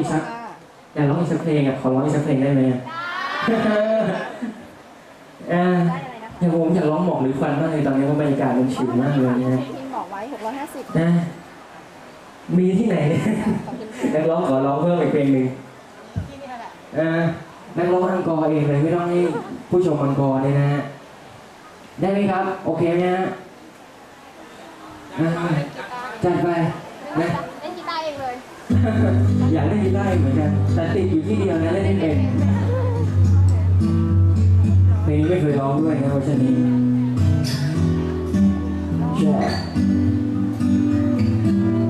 อีกสักอยากร้องอีกสักเพลงอะขอร้องอีกสักเพลงได้ไหมอะอ่าได้อะไรนะคะอย่างผมอยากร้องหมอกหรือควันมากเลยตอนนี้เพราะบรรยากาศมันชิลมากเลยนะพิมพ์บอกไว้650นะมีที่ไหนเนี่ยขอบคุณค่ะนักร้องขอร้องเพิ่มอีกเพลงหนึ่งที่นี่แหละอ่านักร้องอังกอร์เองเลยไม่ต้องให้ผู้ชมอังกอร์เลยนะฮะได้ไหมครับ โอเคไหมฮะอ่าจัดไปนะ อยากเล่นกีตาร์เหมือนกัน แต่ติดอยู่ที่เดียวนะเล่นไม่เป็นเพลงนี้ไม่เคยร้องด้วยนะเพราะฉะนั้นใช่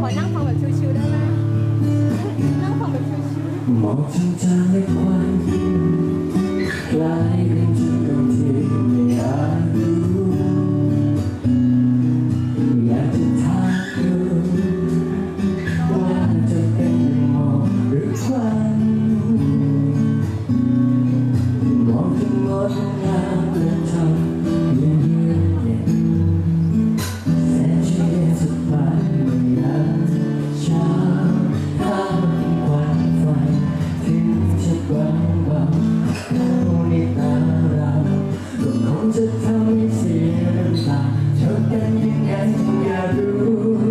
ขอนั่งฟังแบบชิวๆได้ไหมนั่งฟังแบบชิวมองทางจางและควันคล้าย เธอเ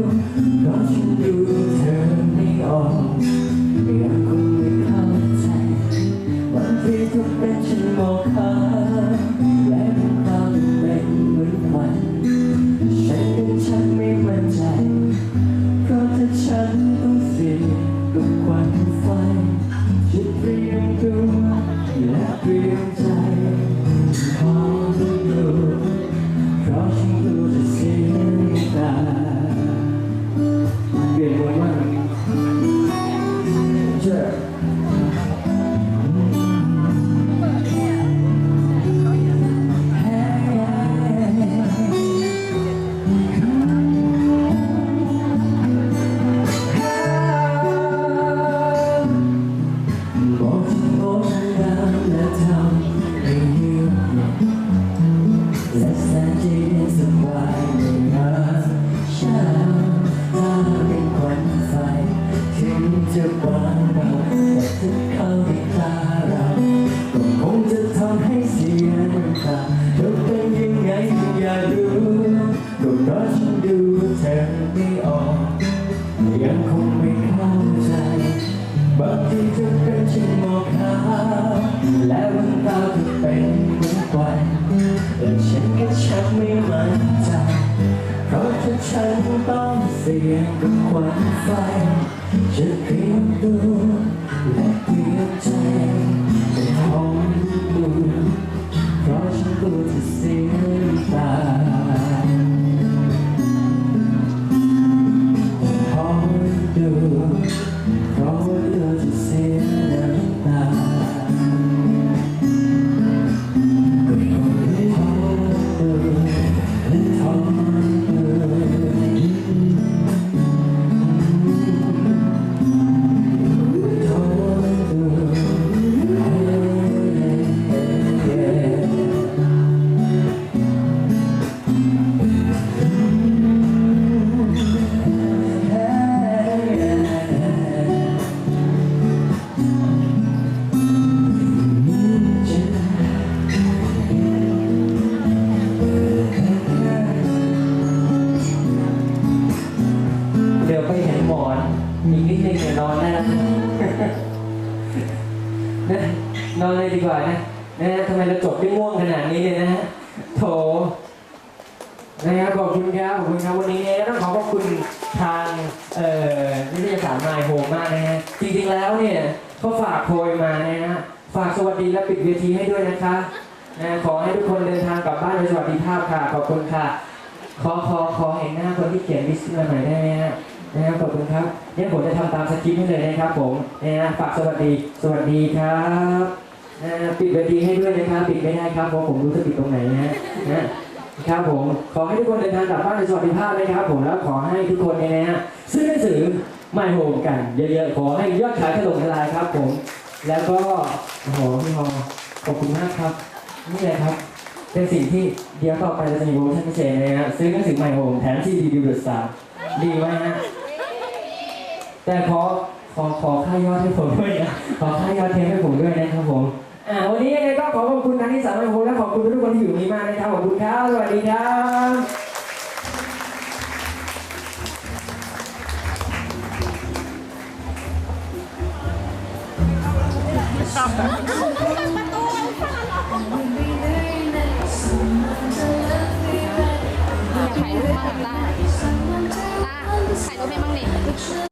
จะบางเบาแต่ถ้าเข้าในตาเราก็คงจะทำให้เสียน้ำตาเธอเป็นยังไงอยากรู้ก็เพราะฉันดูเธอไม่ออกยังคงไม่เข้าใจบางทีเธอเป็นเช่นหมอกขาวและบนตาเธอเป็นเหมือนควันและฉันก็ชักไม่มั่นใจเพราะถ้าฉันต้อง สียงกับควันไฟจะเพียงดู นะนอนเลยดีกว่านะนะฮะทำไมเราจบได้ง่วงขนาดนี้เลยนะฮะโถนะครับขอบคุณครับขอบคุณครับวันนี้ต้องขอขอบคุณทางเอ่อนิตยสารมายโฮมมากนะฮะจริงๆแล้วเนี่ยเขาฝากโพยมานะฮะฝากสวัสดีและปิดเวทีให้ด้วยนะคะนะขอให้ทุกคนเดินทางกลับบ้านโดยสวัสดิภาพค่ะขอบคุณค่ะ ขอขอขอเห็นหน้าคนที่เขียนลิสมาหน่อยได้ไหมฮะ นะครับขอบคุณครับเนี่ยผมจะทำตามสคริปต์ให้เลยนะครับผมนะฮะฝากสวัสดีสวัสดีครับนะปิดเวทีให้ด้วยนะครับปิดไม่ได้ครับเพราะผมรู้จะปิดตรงไหนนะฮะนะครับผมขอให้ทุกคนเดินทางกลับบ้านโดยสวัสดิภาพนะครับผมแล้วขอให้ทุกคนเนี่ยนะฮะซื้อหนังสือไม่โฮมกันเยอะๆขอให้ยอดขายถล่มทลายครับผม แล้วก็โอ้โหพี่ฮอขอบคุณมากครับนี่เลยครับเป็นสิ่งที่เดี๋ยวต่อไปเราจะมีโปรโมชั่นพิเศษเลยนะซื้อหนังสือใหม่โฮมแถมซีดีดิวเดอร์สตาร์ดีไหมฮะ แต่ขอขอขอค่ายอดให้ผมด้วยนะขอค่ายอดเทปให้ผมด้วยนะครับผมอ่าวันนี้ยังไงก็ขอขอบคุณทางที่สามของผมและขอบคุณทุกคนที่อยู่ตรงนี้มากนะครับขอบคุณครับสวัสดีครับถ่ายรูปบ้าตาตาถ่ายรูปให้บ้างดิ